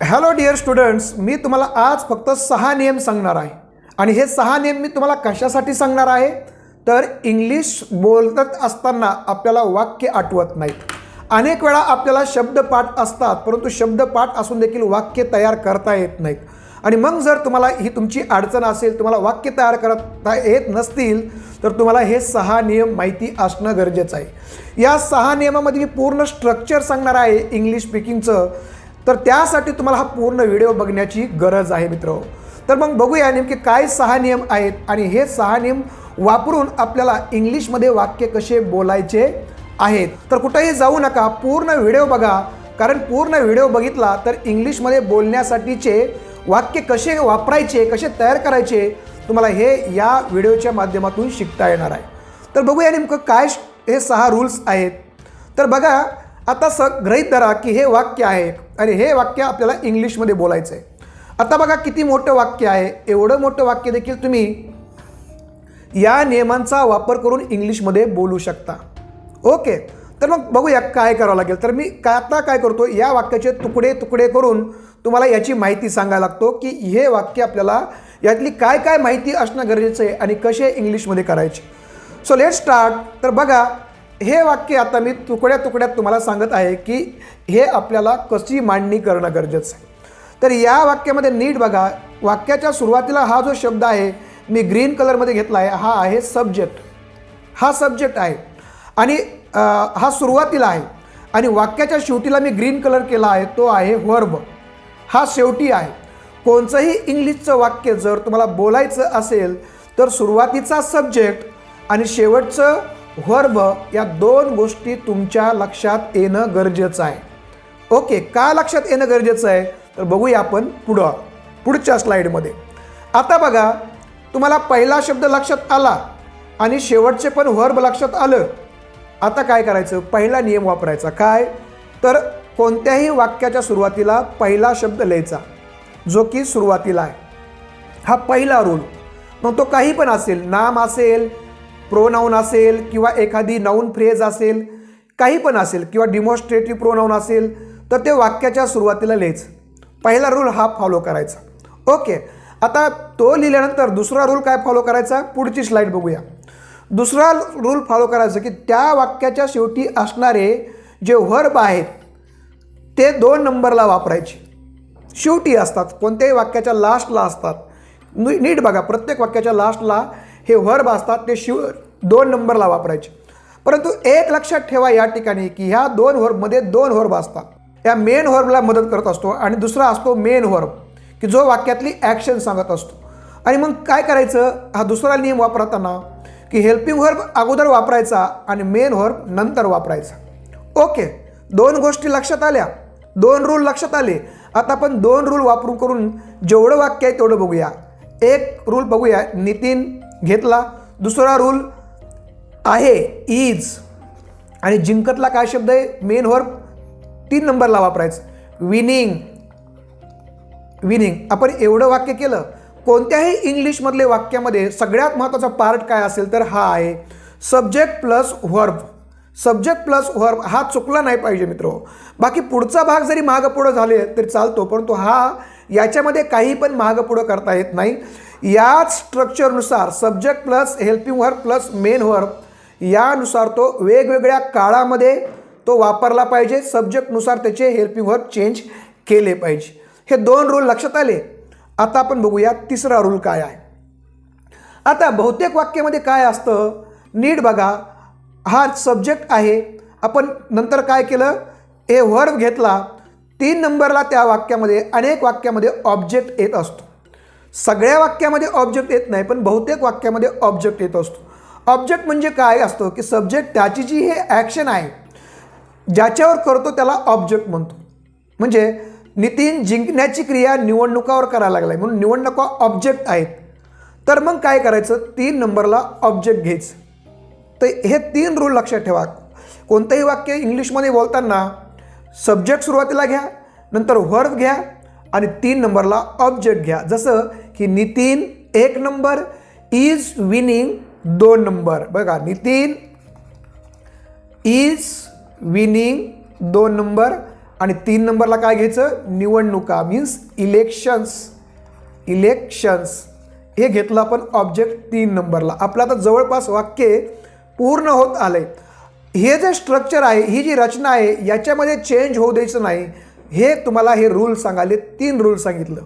Hello dear students मी तुम्हाला आज फक्त सहा नियम सांगणार आहे. आणि हे सहा नियम मी तुम्हाला कशासाठी सांगणार आहे? तर इंग्लिश बोलत असताना आपल्याला वाक्य आठवत नाहीत अनेक वेळा आपल्याला शब्दपाठ असतात परंतु शब्दपाठ असून देखील वाक्य तयार करता येत नाहीत. आणि मग जर तुम्हाला ही तुमची अडचण असेल तुम्हाला वाक्य तयार करता येत नसतील तर तुम्हाला हे सहा नियम माहिती असणं गरजेचं आहे. या सहा नियमामध्ये मी पूर्ण स्ट्रक्चर सांगणार आहे इंग्लिश स्पीकिंगचं तर त्यासाठी तुम्हाला हा पूर्ण व्हिडिओ बघण्याची गरज आहे मित्र. तर मग बघूया नेमके काय सहा नियम आहेत आणि हे सहा नियम वापरून आपल्याला इंग्लिशमध्ये वाक्य कसे बोलायचे आहेत. तर कुठेही जाऊ नका पूर्ण व्हिडिओ बघा. कारण पूर्ण व्हिडिओ बघितला तर इंग्लिशमध्ये बोलण्यासाठीचे वाक्य कसे वापरायचे कसे तयार करायचे तुम्हाला हे या व्हिडिओच्या माध्यमातून शिकता येणार आहे. तर बघूया नेमकं काय हे सहा रूल्स आहेत. तर बघा आता स गृहीत धरा की हे वाक्य आहे. आणि हे वाक्य आपल्याला इंग्लिशमध्ये बोलायचं आहे आता बघा किती मोठं वाक्य आहे. एवढं मोठं वाक्य देखील तुम्ही या नियमांचा वापर करून इंग्लिशमध्ये बोलू शकता. ओके तर मग बघूया काय करावं लागेल. तर मी काय आता काय करतो या वाक्याचे तुकडे तुकडे करून तुम्हाला याची माहिती सांगायला लागतो की हे वाक्य आपल्याला यातली काय काय माहिती असणं गरजेचं आहे आणि कसे इंग्लिशमध्ये करायचे. सो लेट स्टार्ट तर बघा हे वाक्य आता मी तुकड्या तुकड्यात तुम्हाला सांगत आहे की हे आपल्याला कशी मांडणी करणं गरजेचं आहे. तर या वाक्यामध्ये नीट बघा वाक्याच्या सुरुवातीला हा जो शब्द आहे मी ग्रीन कलरमध्ये घेतला आहे हा आहे सब्जेक्ट हा सब्जेक्ट आहे. आणि हा सुरुवातीला आहे. आणि वाक्याच्या शेवटीला मी ग्रीन कलर केला आहे तो आहे वर्ब हा शेवटी आहे. कोणचंही इंग्लिशचं वाक्य जर तुम्हाला बोलायचं असेल तर सुरुवातीचा सब्जेक्ट आणि शेवटचं वर्ब या दोन गोष्टी तुमच्या लक्षात येणं गरजेचं आहे. ओके का लक्षात येणं गरजेचं आहे? तर बघूया आपण पुढं पुढच्या स्लाईडमध्ये आता बघा तुम्हाला पहिला शब्द लक्षात आला आणि शेवटचे पण वर्ब लक्षात आलं. आता काय करायचं? पहिला नियम वापरायचा. काय? तर कोणत्याही वाक्याच्या सुरुवातीला पहिला शब्द लिहायचा जो की सुरुवातीला आहे. हा पहिला रूल मग तो काही पण असेल नाम असेल प्रोनाऊन असेल किंवा एखादी नाऊन फ्रेज असेल काही पण असेल किंवा डिमॉन्स्ट्रेटिव्ह प्रोनाऊन असेल तर ते वाक्याच्या सुरुवातीला लिहायचं. पहिला रूल हा फॉलो करायचा. ओके आता तो लिहिल्यानंतर दुसरा रूल काय फॉलो करायचा? पुढची स्लाईड बघूया. दुसरा रूल फॉलो करायचा की त्या वाक्याच्या शेवटी असणारे जे व्हर्ब आहेत ते दोन नंबरला वापरायचे. शेवटी असतात कोणत्याही वाक्याच्या लास्टला असतात. नी- नीट बघा प्रत्येक वाक्याच्या लास्टला हे व्हर्ब असतात ते शिव दोन नंबरला वापरायचे. परंतु एक लक्षात ठेवा या ठिकाणी की ह्या दोन व्हर्बमध्ये दोन व्हर्ब असतात या मेन व्हर्बला मदत करत असतो आणि दुसरा असतो मेन व्हर्ब की जो वाक्यातली ॲक्शन सांगत असतो. आणि मग काय करायचं? हा दुसरा नियम वापरताना की हेल्पिंग व्हर्ब अगोदर वापरायचा आणि मेन व्हर्ब नंतर वापरायचा. ओके दोन गोष्टी लक्षात आल्या. दोन रूल लक्षात आले. आता आपण दोन रूल वापरून करून जेवढं वाक्य आहे तेवढं बघूया. एक रूल बघूया नितीन घेतला. दुसरा रूल आहे इज आणि जिंकतला काय शब्द आहे? मेन व्हर्ब तीन नंबरला वापरायचं. विनिंग विनिंग आपण एवढं वाक्य केलं. कोणत्याही इंग्लिशमधले वाक्यामध्ये सगळ्यात महत्त्वाचा पार्ट काय असेल तर हा आहे subject plus verb subject plus verb हा चुकला नाही पाहिजे मित्र. बाकी पुढचा भाग जरी मागं पुढं झाले तरी चालतो परंतु हा याच्यामध्ये काही पण मागं पुढं करता येत नाही. याच स्ट्रक्चरनुसार subject plus helping verb plus main verb यानुसार तो वेगवेगळ्या काळामध्ये तो वापरला पाहिजे. सब्जेक्टनुसार त्याचे हेल्पिंग व्हर्ब चेंज केले पाहिजे. हे दोन रूल लक्षात आले? आता आपण बघूया तिसरा रूल काय आहे. आता बहुतेक वाक्यामध्ये काय असतं? नीट बघा. हा सब्जेक्ट आहे. आपण नंतर काय केलं? हे वर्ब घेतला. तीन नंबरला त्या वाक्यामध्ये अनेक वाक्यामध्ये ऑब्जेक्ट येत असतो. सगळ्या वाक्यामध्ये ऑब्जेक्ट येत नाही पण बहुतेक वाक्यामध्ये ऑब्जेक्ट येत असतो. ऑब्जेक्ट म्हणजे काय असतं? की सब्जेक्ट त्याची जी हे ॲक्शन आहे ज्याच्यावर करतो त्याला ऑब्जेक्ट म्हणतो. म्हणजे नितीन जिंकण्याची क्रिया निवडणुकावर करायला लागलाय म्हणून निवडणुका ऑब्जेक्ट आहेत. तर मग काय करायचं? तीन नंबरला ऑब्जेक्ट घ्यायचं. तर हे तीन रूल लक्षात ठेवा. कोणतंही वाक्य इंग्लिशमध्ये बोलताना सब्जेक्ट सुरुवातीला घ्या नंतर व्हर्ब घ्या आणि तीन नंबरला ऑब्जेक्ट घ्या. जसं की नितीन एक नंबर इज विनिंग दोन नंबर. बघा नितीन इज विनिंग दोन नंबर आणि तीन नंबरला काय घ्यायचं? निवडणुका मीन्स इलेक्शन्स इलेक्शन्स हे घेतलं आपण ऑब्जेक्ट तीन नंबरला. आपलं आता जवळपास वाक्य पूर्ण होत आलं आहे हे जे स्ट्रक्चर आहे ही जी रचना आहे याच्यामध्ये चेंज होऊ द्यायचं नाही. हे तुम्हाला हे रूल सांगाले तीन रूल सांगितलं.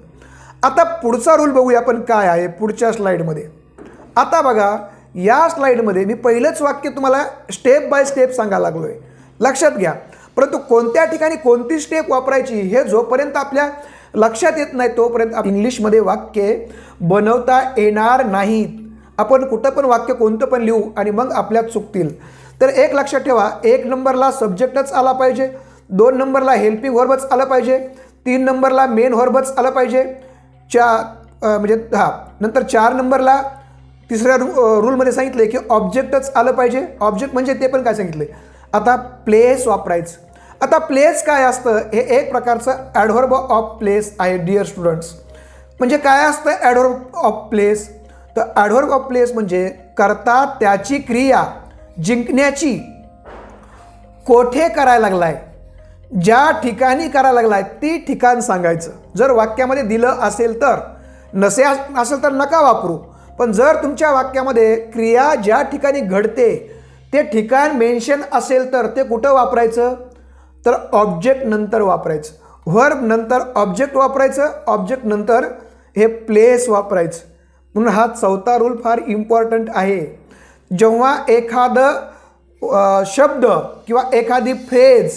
आता पुढचा रूल बघूया आपण काय आहे पुढच्या स्लाईडमध्ये आता बघा या स्लाईडमध्ये मी पहिलंच वाक्य तुम्हाला स्टेप बाय स्टेप सांगायला लागलो आहे लक्षात घ्या. परंतु कोणत्या ठिकाणी कोणती स्टेप वापरायची हे जोपर्यंत आपल्या लक्षात येत नाही तोपर्यंत आप- इंग्लिशमध्ये वाक्य बनवता येणार नाहीत. आपण कुठं पण वाक्य कोणतं पण लिहू आणि मग आपल्यात चुकतील. तर एक लक्षात ठेवा एक नंबरला सब्जेक्टच आला पाहिजे दोन नंबरला हेल्पिंग व्हर्बच आलं पाहिजे तीन नंबरला मेन व्हर्बच आलं पाहिजे चार म्हणजे हा नंतर चार नंबरला तिसऱ्या रू रूलमध्ये सांगितलं की ऑब्जेक्टच आलं पाहिजे. ऑब्जेक्ट म्हणजे ते पण काय सांगितलं आता प्लेस वापरायचं. आता प्लेस काय असतं? हे एक प्रकारचं ॲडव्हर्ब ऑफ प्लेस आहे डिअर स्टुडंट्स. म्हणजे काय असतं ॲडव्हर्ब ऑफ प्लेस? तर ॲडव्हर्ब ऑफ प्लेस म्हणजे करता त्याची क्रिया जिंकण्याची कोठे करायला लागलाय? ज्या ठिकाणी करायला लागलाय ती ठिकाण सांगायचं. जर वाक्यामध्ये दिलं असेल तर नसे असेल तर नका वापरू. पण जर तुमच्या वाक्यामध्ये क्रिया ज्या ठिकाणी घडते ते ठिकाण मेन्शन असेल तर ते कुठं वापरायचं? तर ऑब्जेक्ट नंतर वापरायचं. व्हर्ब नंतर ऑब्जेक्ट वापरायचं ऑब्जेक्ट नंतर हे प्लेस वापरायचं. म्हणून हा चौथा रूल फार इम्पॉर्टंट आहे. जेव्हा एखादं शब्द किंवा एखादी फ्रेज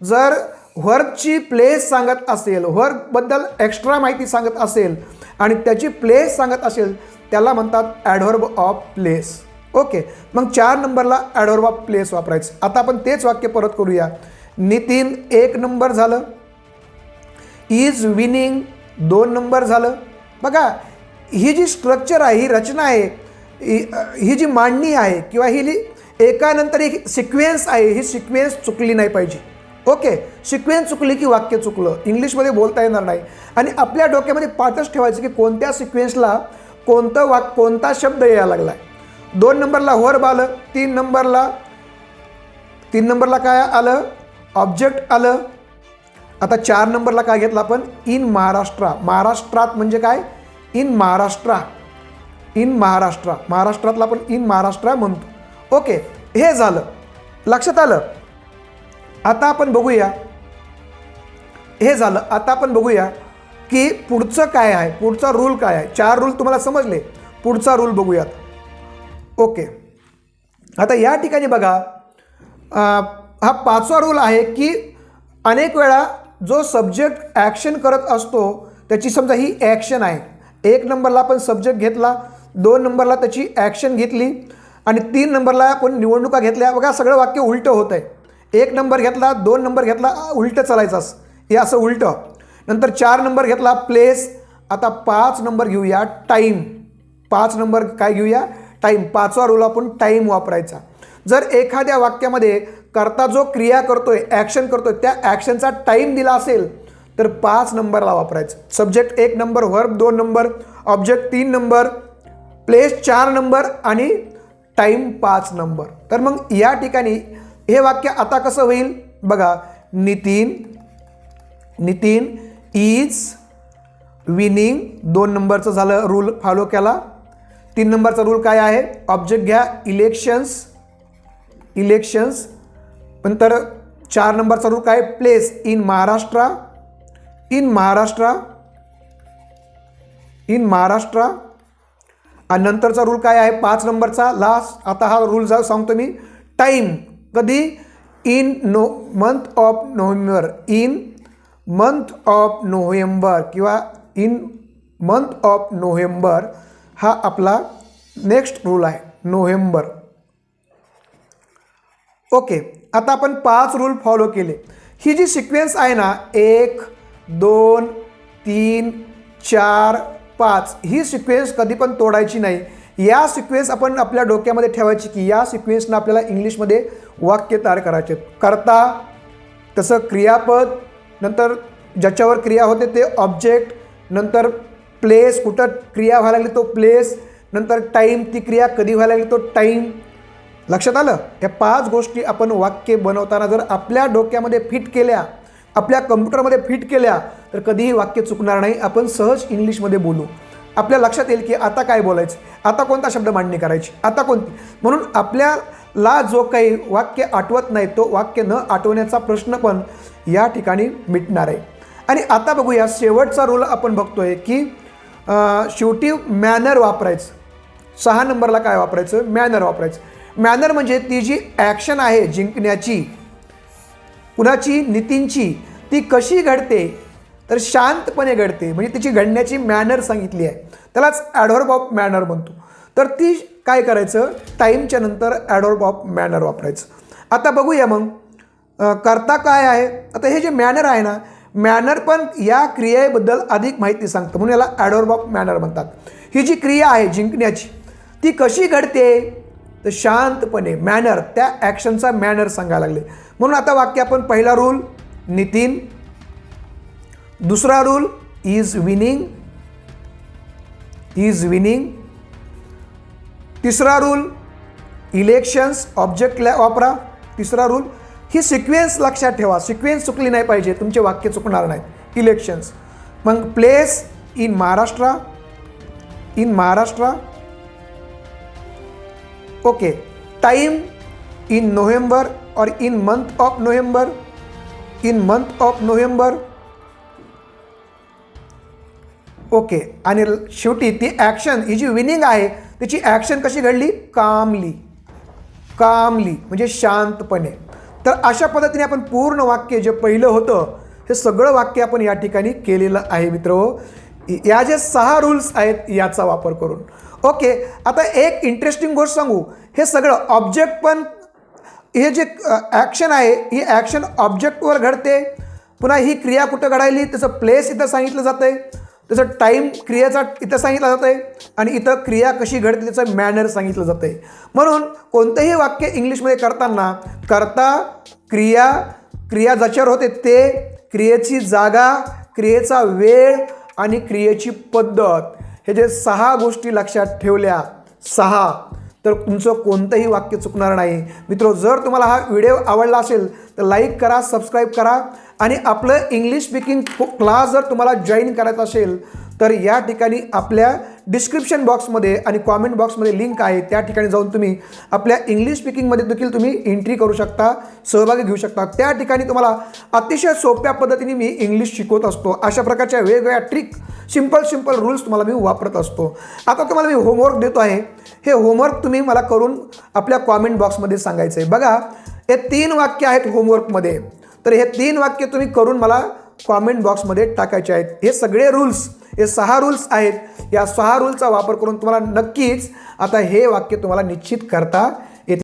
जर व्हर्बची प्लेस सांगत असेल व्हर्बबद्दल एक्स्ट्रा माहिती सांगत असेल आणि त्याची प्लेस सांगत असेल त्याला म्हणतात ॲडव्हर्ब ऑफ प्लेस. ओके मग चार नंबरला ॲडव्हर्ब ऑफ प्लेस वापरायचं. आता आपण तेच वाक्य परत करूया. नितीन एक नंबर झालं. इज विनिंग दोन नंबर झालं. बघा ही जी स्ट्रक्चर आहे ही रचना आहे ही ही जी मांडणी आहे किंवा ही एकानंतर एक सिक्वेन्स आहे ही सिक्वेन्स चुकली नाही पाहिजे. ओके सिक्वेन्स चुकली की वाक्य चुकलं. इंग्लिशमध्ये बोलता येणार नाही. आणि आपल्या डोक्यामध्ये पाठच ठेवायचं की कोणत्या सिक्वेन्सला कोणतं वाक कोणता शब्द यायला लागला आहे दोन नंबरला वर आलं तीन नंबरला तीन नंबरला काय आलं? ऑब्जेक्ट आलं. आता चार नंबरला काय घेतलं आपण? इन महाराष्ट्र महाराष्ट्रात म्हणजे काय? इन महाराष्ट्र इन महाराष्ट्र महाराष्ट्रातला आपण इन महाराष्ट्र म्हणतो. ओके हे झालं. लक्षात आलं? आता आपण बघूया. हे झालं आता आपण बघूया की पुढचं काय आहे पुढचा रूल काय आहे. चार रूल तुम्हाला समजले पुढचा रूल बघूयात. ओके आता या ठिकाणी बघा हा पाचवा रूल आहे की अनेक वेळा जो सब्जेक्ट ॲक्शन करत असतो त्याची समजा ही ॲक्शन आहे. एक नंबरला आपण सब्जेक्ट घेतला दोन नंबरला त्याची ॲक्शन घेतली आणि तीन नंबरला आपण निवडणुका घेतल्या. बघा सगळं वाक्य उलटं होतं आहे एक नंबर घेतला दोन नंबर घेतला उलटं चालायचं असं. हे असं उलटं. नंतर चार नंबर घेतला प्लेस आता पाच नंबर घेऊया टाईम पाच नंबर काय घेऊया? टाईम पाचवा रोल आपण टाईम वापरायचा. जर एखाद्या वाक्यामध्ये करता जो क्रिया करतोय ॲक्शन करतोय त्या ॲक्शनचा टाईम दिला असेल तर पाच नंबरला वापरायचं. सब्जेक्ट एक नंबर व्हर्ब दोन नंबर ऑब्जेक्ट तीन नंबर प्लेस चार नंबर आणि टाईम पाच नंबर. तर मग या ठिकाणी हे वाक्य आता कसं होईल? बघा नितीन नितीन इज विनिंग दोन नंबरचं झालं रूल फॉलो केला. तीन नंबरचा रूल काय आहे? ऑब्जेक्ट घ्या. इलेक्शन्स इलेक्शन्स नंतर चार नंबरचा रूल काय? Place in Maharashtra in Maharashtra in Maharashtra आणि नंतरचा रूल काय आहे? पाच नंबरचा. लास्ट आता हा रूल जा सांगतो मी. टाईम कधी? In no month of November in month of November किंवा इन मंथ ऑफ नोव्हेंबर हा आपला नेक्स्ट रूल आहे. नोव्हेंबर ओके आता आपण पाच रूल फॉलो केले. ही जी सिक्वेन्स आहे ना एक दोन तीन चार पाच ही सिक्वेन्स कधी पण तोडायची नाही. या सिक्वेन्स आपण आपल्या डोक्यामध्ये ठेवायची की या सिक्वेन्सनं आपल्याला इंग्लिशमध्ये वाक्य तयार करायचे. करता तसं क्रियापद नंतर ज्याच्यावर क्रिया होते ते ऑब्जेक्ट नंतर प्लेस कुठं क्रिया व्हायला लागली तो प्लेस नंतर टाईम ती क्रिया कधी व्हायला लागली तो टाईम लक्षात आलं? या पाच गोष्टी आपण वाक्य बनवताना जर आपल्या डोक्यामध्ये फिट केल्या आपल्या कम्प्युटरमध्ये फिट केल्या तर कधीही वाक्य चुकणार नाही. आपण सहज इंग्लिशमध्ये बोलू. आपल्या लक्षात येईल की आता काय बोलायचं? आता कोणता शब्द मांडणी करायची? आता कोणती? म्हणून आपल्याला जो काही वाक्य आठवत नाही तो वाक्य न आठवण्याचा प्रश्न पण या ठिकाणी मिटणार आहे. आणि आता बघूया शेवटचा रोल आपण बघतोय की शेवटी मॅनर वापरायचं. सहा नंबरला काय वापरायचं? मॅनर वापरायचं. मॅनर म्हणजे ती जी ॲक्शन आहे जिंकण्याची कुणाची? नितींची ती कशी घडते? तर शांतपणे घडते. म्हणजे तिची घडण्याची मॅनर सांगितली आहे. त्यालाच ॲडॉर्ब ऑफ मॅनर म्हणतो. तर ती काय करायचं? टाईमच्या नंतर ॲडॉर्ब ऑफ मॅनर वापरायचं. आता बघूया मग. करता काय आहे? आता हे जे मॅनर आहे ना मॅनर पण या क्रियेबद्दल अधिक माहिती सांगतं. म्हणून याला ॲडॉर्ब ऑफ मॅनर म्हणतात. ही जी क्रिया आहे जिंकण्याची ती कशी घडते? तर शांतपणे मॅनर त्या ॲक्शनचा मॅनर सांगायला लागले. म्हणून आता वाक्य आपण पहिला रूल नितीन दुसरा rule is winning is winning तिसरा रूल इलेक्शन्स ऑब्जेक्ट लॅ वापरा. तिसरा रूल ही सिक्वेन्स लक्षात ठेवा. सिक्वेन्स चुकली नाही पाहिजे. तुमचे वाक्य चुकणार नाहीत. इलेक्शन्स मग place in Maharashtra in Maharashtra okay time in November और in month of November in month of November okay. आणि शेवटी ती ॲक्शन ही जी विनिंग आहे त्याची ॲक्शन कशी घडली? कामली. कामली म्हणजे शांतपणे. तर अशा पद्धतीने आपण पूर्ण वाक्य जे पहिलं होतं हे सगळं वाक्य आपण या ठिकाणी केलेलं आहे मित्र. या जे सहा रूल्स आहेत याचा वापर करून. ओके आता एक इंटरेस्टिंग गोष्ट सांगू. हे सगळं ऑब्जेक्ट पण हे जे ॲक्शन आहे ही ॲक्शन ऑब्जेक्टवर घडते. पुन्हा ही क्रिया कुठं घडायली? त्याचं प्लेस इथं सांगितलं जातं आहे त्याचं टाईम क्रियेचा इथं सांगितलं जातं आहे आणि इथं क्रिया कशी घडते त्याचं मॅनर सांगितलं जातं आहे म्हणून कोणतंही वाक्य इंग्लिशमध्ये करताना करता क्रिया क्रिया ज्याच्यावर होते ते क्रियेची जागा क्रियेचा वेळ आणि क्रियेची पद्धत. हे जे सहा गोष्टी लक्षात ठेवल्या सहा तर तुमचं कोणतंही वाक्य चुकणार नाही. मित्र जर तुम्हाला हा व्हिडिओ आवडला असेल तर लाईक करा सबस्क्राईब करा. आणि आपलं इंग्लिश स्पीकिंग क्लास जर तुम्हाला जॉईन करायचा असेल तर या ठिकाणी आपल्या डिस्क्रिप्शन बॉक्समध्ये आणि कॉमेंट बॉक्समध्ये लिंक आहे. त्या ठिकाणी जाऊन तुम्ही आपल्या इंग्लिश स्पीकिंगमध्ये देखील तुम्ही एंट्री करू शकता सहभागी घेऊ शकता. त्या ठिकाणी तुम्हाला अतिशय सोप्या पद्धतीने मी इंग्लिश शिकवत असतो. अशा प्रकारच्या वेगवेगळ्या ट्रिक सिंपल सिंपल रूल्स तुम्हाला मी वापरत असतो. आता तुम्हाला मी होमवर्क देतो आहे. हे होमवर्क तुम्ही मला करून आपल्या कॉमेंट बॉक्समध्ये सांगायचं आहे बघा हे तीन वाक्य आहेत होमवर्कमध्ये तर हे तीन वाक्य तुम्ही करून मला कॉमेंट बॉक्समध्ये टाकायचे आहेत. हे सगळे रूल्स हे सहा रूल्स आहेत. या सहा रूलचा वापर करून तुम्हाला नक्कीच आता हे वाक्य तुम्हाला निश्चित करता